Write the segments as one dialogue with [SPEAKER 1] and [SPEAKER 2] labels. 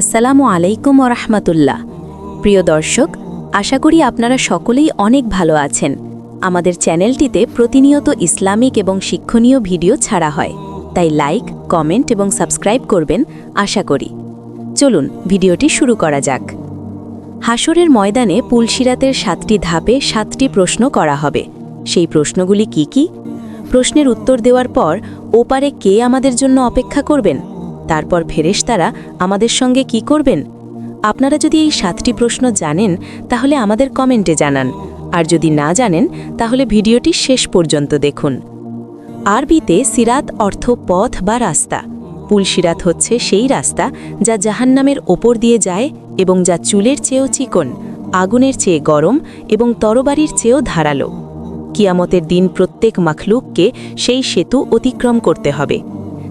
[SPEAKER 1] আসসালামু আলাইকুম রহমতুল্লাহ। প্রিয় দর্শক, আশা করি আপনারা সকলেই অনেক ভালো আছেন। আমাদের চ্যানেলটিতে প্রতিনিয়ত ইসলামিক এবং শিক্ষণীয় ভিডিও ছাড়া হয়। তাই লাইক, কমেন্ট এবং সাবস্ক্রাইব করবেন, আশা করি। চলুন, ভিডিওটি শুরু করা যাক। হাসরের ময়দানে পুলসিরাতের সাতটি ধাপে সাতটি প্রশ্ন করা হবে। সেই প্রশ্নগুলি কি কি? প্রশ্নের উত্তর দেওয়ার পর, ওপারে কে আমাদের জন্য অপেক্ষা করবেন? তারপর ফেরেশতারা আমাদের সঙ্গে কি করবেন? আপনারা যদি এই সাতটি প্রশ্ন জানেন, তাহলে আমাদের কমেন্টে জানান। আর যদি না জানেন, তাহলে ভিডিওটি শেষ পর্যন্ত দেখুন। আরবিতে সিরাত অর্থ পথ বা রাস্তা। পুলসিরাত হচ্ছে সেই রাস্তা যা জাহান্নামের ওপর দিয়ে যায় এবং যা চুলের চেয়েও চিকন, আগুনের চেয়ে গরম এবং তরবারির চেয়েও ধারালো। কিয়ামতের দিন প্রত্যেক মাখলুককে সেই সেতু অতিক্রম করতে হবে।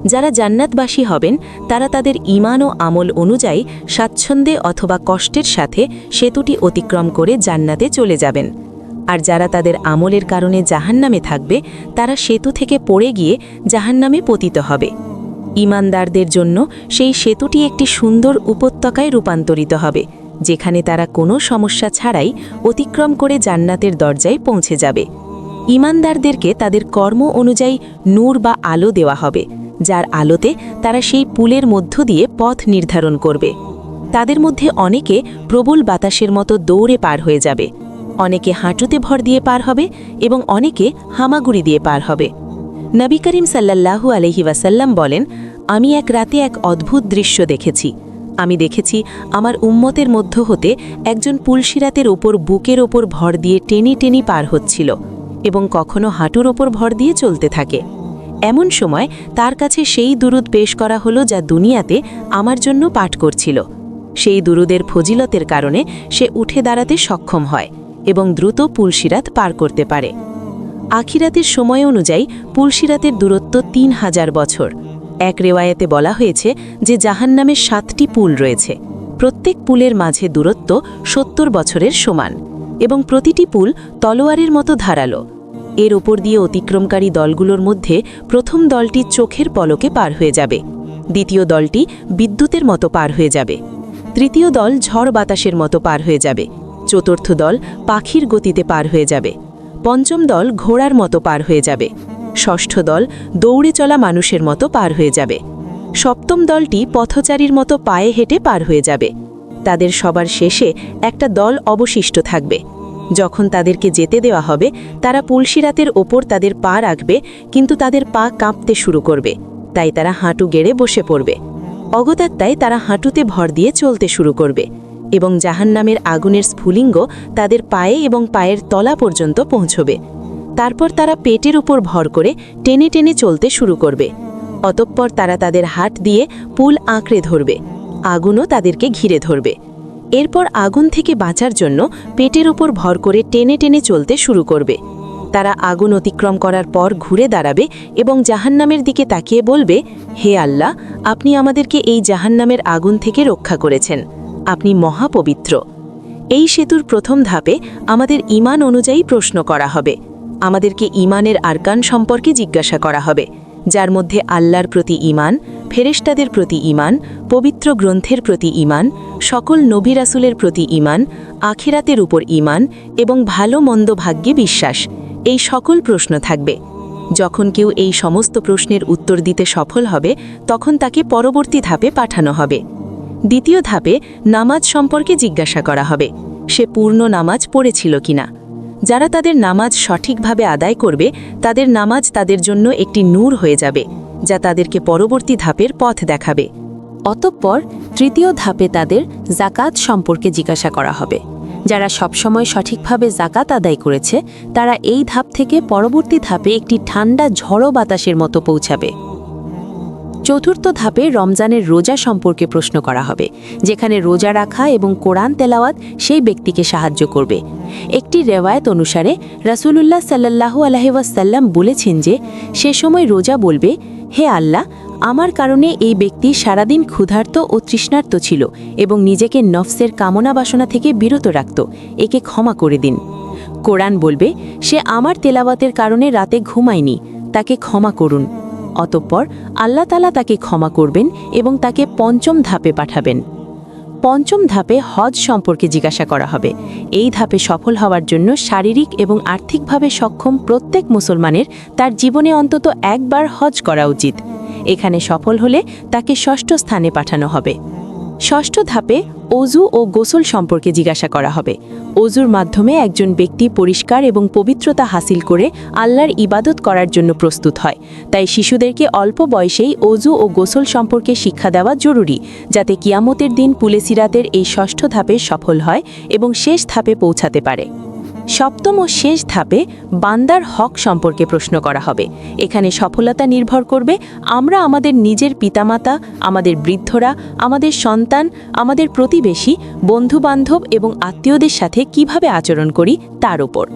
[SPEAKER 1] যারা জান্নাতবাসী হবেন, তারা তাদের ইমান ও আমল অনুযায়ী স্বাচ্ছন্দ্যে অথবা কষ্টের সাথে সেতুটি অতিক্রম করে জান্নাতে চলে যাবেন। আর যারা তাদের আমলের কারণে জাহান্নামে থাকবে, তারা সেতু থেকে পড়ে গিয়ে জাহান্নামে পতিত হবে। ইমানদারদের জন্য সেই সেতুটি একটি সুন্দর উপত্যকায় রূপান্তরিত হবে, যেখানে তারা কোনো সমস্যা ছাড়াই অতিক্রম করে জান্নাতের দরজায় পৌঁছে যাবে। ইমানদারদেরকে তাদের কর্ম অনুযায়ী নূর বা আলো দেওয়া হবে যার আলোতে তারা সেই পুলের মধ্য দিয়ে পথ নির্ধারণ করবে। তাদের মধ্যে অনেকে প্রবল বাতাসের মতো দৌড়ে পার হয়ে যাবে। অনেকে হাঁটুতে ভর দিয়ে পার হবে এবং অনেকে হামাগুড়ি দিয়ে পার হবে। নবী করিম সাল্লাল্লাহু আলহি ওয়াসাল্লাম বলেন, আমি এক রাতে এক অদ্ভুত দৃশ্য দেখেছি। আমি দেখেছি আমার উম্মতের মধ্য হতে একজন পুলসিরাতের ওপর বুকের ওপর ভর দিয়ে টেনে টেনি পার হচ্ছিল এবং কখনো হাঁটুর ওপর ভর দিয়ে চলতে থাকে। এমন সময় তার কাছে সেই দুরুদ পেশ করা হলো যা দুনিয়াতে আমার জন্য পাঠ করছিল। সেই দুরুদের ফজিলতের কারণে সে উঠে দাঁড়াতে সক্ষম হয় এবং দ্রুত পুলসিরাত পার করতে পারে। আখিরাতের সময় অনুযায়ী পুলসিরাতের দূরত্ব তিন হাজার বছর। এক রেওয়ায়েতে বলা হয়েছে যে জাহান্নামের সাতটি পুল রয়েছে। প্রত্যেক পুলের মাঝে দূরত্ব সত্তর বছরের সমান এবং প্রতিটি পুল তলোয়ারের মতো ধারালো। এর ওপর দিয়ে অতিক্রমকারী দলগুলোর মধ্যে প্রথম দলটি চোখের পলকে পার হয়ে যাবে। দ্বিতীয় দলটি বিদ্যুতের মতো পার হয়ে যাবে। তৃতীয় দল ঝড় বাতাসের মতো পার হয়ে যাবে। চতুর্থ দল পাখির গতিতে পার হয়ে যাবে। পঞ্চম দল ঘোড়ার মতো পার হয়ে যাবে। ষষ্ঠ দল দৌড়ে চলা মানুষের মতো পার হয়ে যাবে। সপ্তম দলটি পথচারীর মতো পায়ে হেঁটে পার হয়ে যাবে। তাদের সবার শেষে একটা দল অবশিষ্ট থাকবে। যখন তাদেরকে যেতে দেওয়া হবে, তারা পুলসিরাতের ওপর তাদের পা রাখবে, কিন্তু তাদের পা কাঁপতে শুরু করবে। তাই তারা হাঁটু গেড়ে বসে পড়বে। অগতাত্তায় তারা হাঁটুতে ভর দিয়ে চলতে শুরু করবে এবং জাহান্নামের আগুনের স্ফুলিঙ্গ তাদের পায়ে এবং পায়ের তলা পর্যন্ত পৌঁছবে। তারপর তারা পেটের উপর ভর করে টেনে টেনে চলতে শুরু করবে। অতঃপর তারা তাদের হাট দিয়ে পুল আঁকড়ে ধরবে। আগুনও তাদেরকে ঘিরে ধরবে। এরপর আগুন থেকে বাঁচার জন্য পেটের ওপর ভর করে টেনে টেনে চলতে শুরু করবে। তারা আগুন অতিক্রম করার পর ঘুরে দাঁড়াবে এবং জাহান্নামের দিকে তাকিয়ে বলবে, হে আল্লাহ, আপনি আমাদেরকে এই জাহান্নামের আগুন থেকে রক্ষা করেছেন। আপনি মহাপবিত্র। এই সেতুর প্রথম ধাপে আমাদের ইমান অনুযায়ী প্রশ্ন করা হবে। আমাদেরকে ইমানের আরকান সম্পর্কে জিজ্ঞাসা করা হবে, যার মধ্যে আল্লাহর প্রতি ইমান ফেরেশতাদের প্রতি ইমান পবিত্র গ্রন্থের প্রতি ইমান সকল নবী রাসুলের প্রতি ইমান আখিরাতের উপর ইমান এবং ভালো মন্দ ভাগ্যে বিশ্বাস, এই সকল প্রশ্ন থাকবে। যখন কেউ এই সমস্ত প্রশ্নের উত্তর দিতে সফল হবে, তখন তাকে পরবর্তী ধাপে পাঠানো হবে। দ্বিতীয় ধাপে নামাজ সম্পর্কে জিজ্ঞাসা করা হবে, সে পূর্ণ নামাজ পড়েছিল কিনা। যারা তাদের নামাজ সঠিকভাবে আদায় করবে, তাদের নামাজ তাদের জন্য একটি নূর হয়ে যাবে। যা তাদেরকে পরবর্তী ধাপের পথ দেখাবে। অতঃপর তৃতীয় ধাপে তাদের জাকাত সম্পর্কে জিজ্ঞাসা করা হবে। যারা সবসময় সঠিকভাবে জাকাত আদায় করেছে, তারা এই ধাপ থেকে পরবর্তী ধাপে একটি ঠান্ডা, ঝড়ো বাতাসের মতো পৌঁছাবে। চতুর্থ ধাপে রমজানের রোজা সম্পর্কে প্রশ্ন করা হবে, যেখানে রোজা রাখা এবং কোরআন তেলাওয়াত সেই ব্যক্তিকে সাহায্য করবে। একটি রেওয়ায়ত অনুসারে রাসূলুল্লাহ সাল্লাহু আলহিবাসাল্লাম বলেছেন যে, সে সময় রোজা বলবে হে আল্লাহ, আমার কারণে এই ব্যক্তি সারাদিন ক্ষুধার্ত ও তৃষ্ণার্ত ছিল এবং নিজেকে নফসের কামনা বাসনা থেকে বিরত রাখত। একে ক্ষমা করে দিন। কোরআন বলবে, সে আমার তেলাওয়াতের কারণে রাতে ঘুমায়নি, তাকে ক্ষমা করুন। অতঃপর আল্লাহতালা তাকে ক্ষমা করবেন এবং তাকে পঞ্চম ধাপে পাঠাবেন।
[SPEAKER 2] পঞ্চম ধাপে হজ সম্পর্কে জিজ্ঞাসা করা হবে। এই ধাপে সফল হওয়ার জন্য শারীরিক এবং আর্থিকভাবে সক্ষম প্রত্যেক মুসলমানের তার জীবনে অন্তত একবার হজ করা উচিত। এখানে সফল হলে তাকে ষষ্ঠ স্থানে পাঠানো হবে। ষষ্ঠ ধাপে অজু ও গোসল সম্পর্কে জিজ্ঞাসা করা হবে। অজুর মাধ্যমে একজন ব্যক্তি পরিষ্কার এবং পবিত্রতা হাসিল করে আল্লাহর ইবাদত করার জন্য প্রস্তুত হয়। তাই শিশুদেরকে অল্প বয়সেই অজু ও গোসল সম্পর্কে শিক্ষা দেওয়া জরুরি, যাতে কিয়ামতের দিন পুলেসিরাতের এই ষষ্ঠ ধাপে সফল হয় এবং শেষ ধাপে পৌঁছাতে পারে। সপ্তম ও শেষ ধাপে বান্দার হক সম্পর্কে প্রশ্ন করা হবে। এখানে সফলতা নির্ভর করবে আমরা আমাদের নিজের পিতামাতা, আমাদের বৃদ্ধরা, আমাদের সন্তান, আমাদের প্রতিবেশী, বন্ধুবান্ধব এবং আত্মীয়দের সাথে কীভাবে আচরণ করি তার উপর।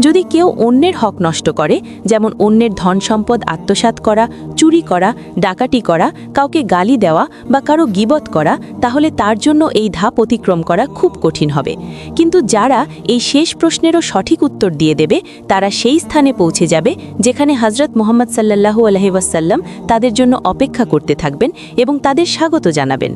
[SPEAKER 2] যদি কেউ অন্যের হক নষ্ট করে, যেমন অন্যের ধন সম্পদ আত্মসাৎ করা, চুরি করা, ডাকাতি করা, কাউকে গালি দেওয়া বা কারও গিবত করা, তাহলে তার জন্য এই ধাপ অতিক্রম করা খুব কঠিন হবে। কিন্তু যারা এই শেষ প্রশ্নেরও সঠিক উত্তর দিয়ে দেবে, তারা সেই স্থানে পৌঁছে যাবে, যেখানে হজরত মোহাম্মদ সাল্লাহু আলহিবাসাল্লাম তাদের জন্য অপেক্ষা করতে থাকবেন এবং তাদের স্বাগত জানাবেন।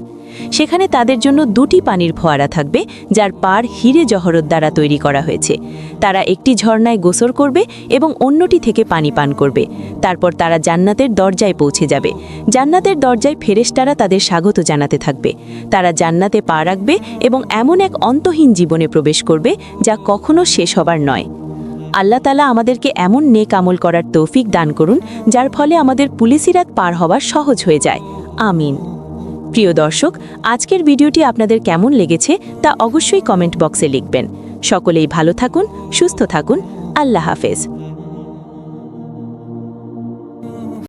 [SPEAKER 2] সেখানে তাদের জন্য দুটি পানির ফোয়ারা থাকবে, যার পার হিরে জহরত দ্বারা তৈরি করা হয়েছে। তারা একটি ঝর্ণায় গোসর করবে এবং অন্যটি থেকে পানি পান করবে। তারপর তারা জান্নাতের দরজায় পৌঁছে যাবে। জান্নাতের দরজায় ফেরেশতারা তাদের স্বাগত জানাতে থাকবে। তারা জান্নাতে পা রাখবে এবং এমন এক অন্তহীন জীবনে প্রবেশ করবে, যা কখনো শেষ হবার নয়। আল্লাহ তালা আমাদেরকে এমন নেক আমল করার তৌফিক দান করুন, যার ফলে আমাদের পুলিশিরাত পার হওয়া সহজ হয়ে যায়। আমিন। প্রিয় দর্শক, আজকের ভিডিওটি আপনাদের কেমন লেগেছে তা অবশ্যই কমেন্ট বক্সে লিখবেন। সকলেই ভালো থাকুন, সুস্থ থাকুন। আল্লাহ হাফেজ।